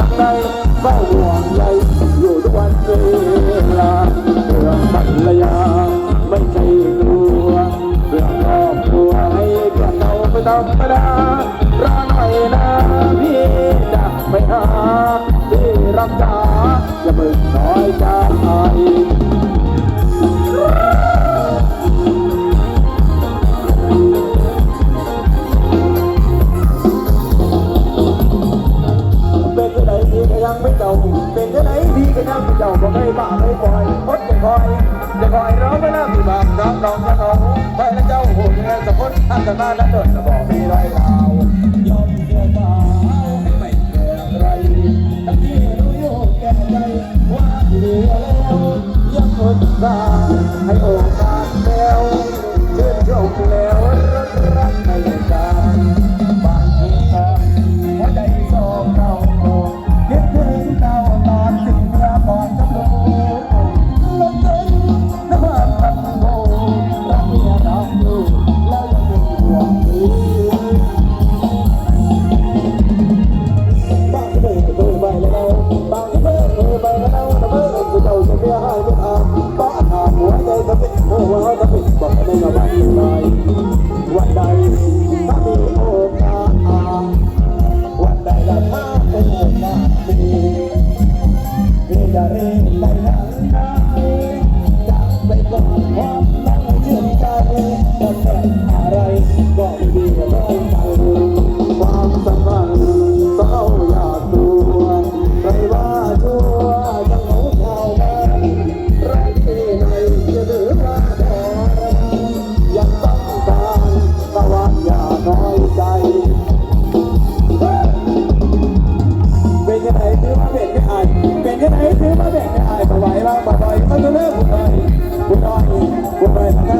รักใครฝ้าห่วงใยอยู่ทุกวันเวลาเรื่องภรรยาไม่ใช่กลัวเรื่องครอบครัวให้กัเราไม่ธรรมดารักไม่นะพี่จะไม่หาที่รักจ๋าอย่าเพิ่น้อยใจ บ่เคยบ้าไม่ปล่อยพดจะคอยจะคอยร้องไปแล้วมีบางน้องน้องจะน้องไปแล้วเจ้าหูเงินสะพนท่านจะมาแล้วเดินจะบอกมีไรเรายอมเสียตาให้ไม่เกิดไรทั้งที่รู้อยู่แก่ใจว่าเหลือแล้วยังอนตาให้โอกาส จะไหนซื้อมาแบ่งให้อายไหวบ้างมาบ่อยาจะเลิกบุญหน่อยบุญหน่อยบุญหน่อย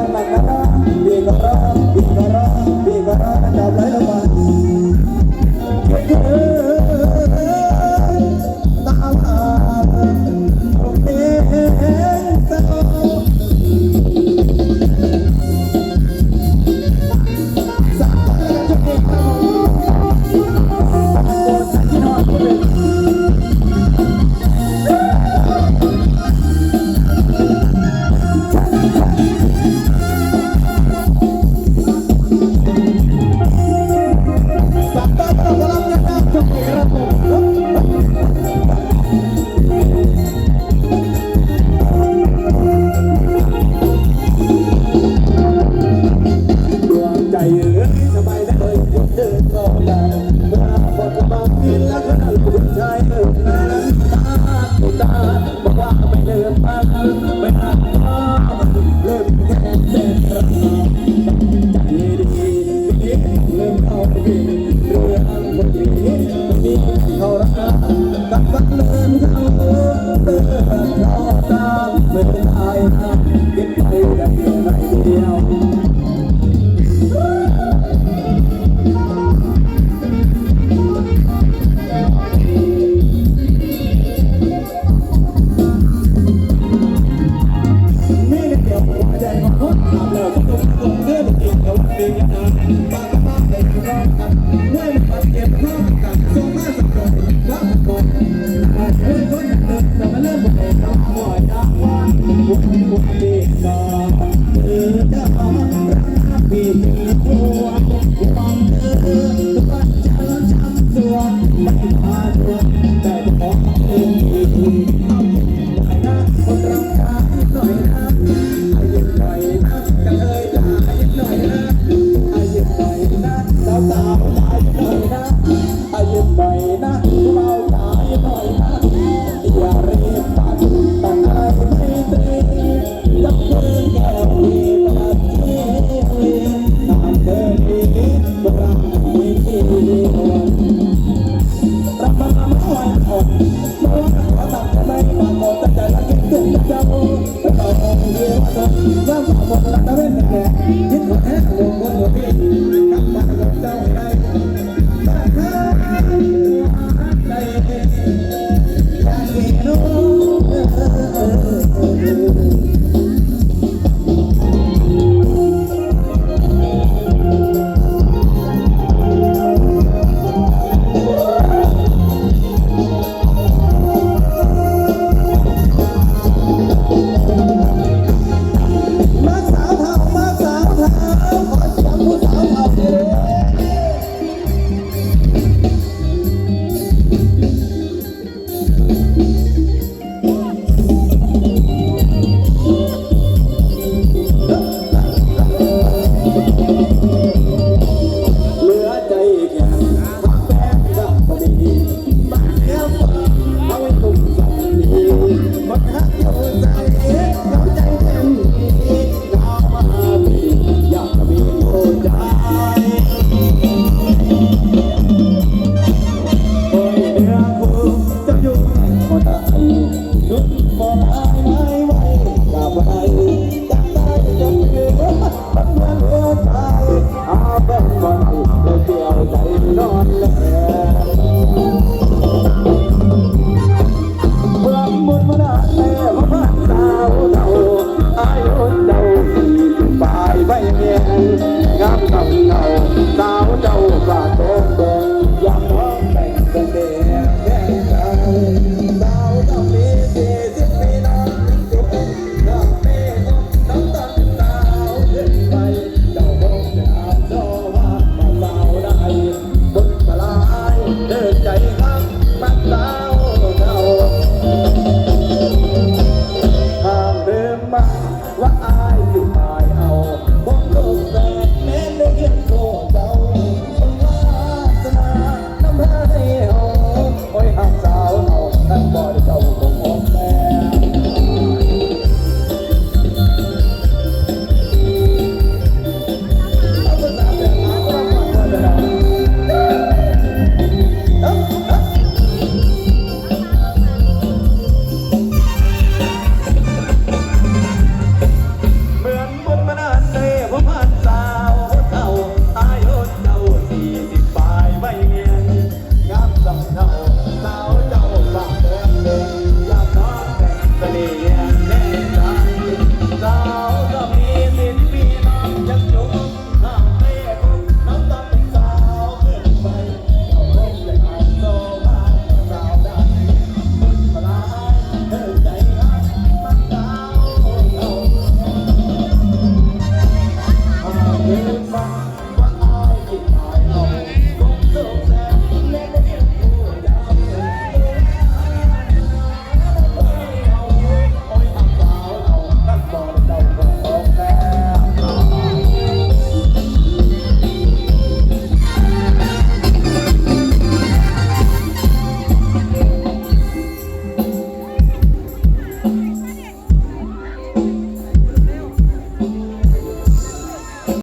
บักเลินเขาเกิดรอตามไม่ได้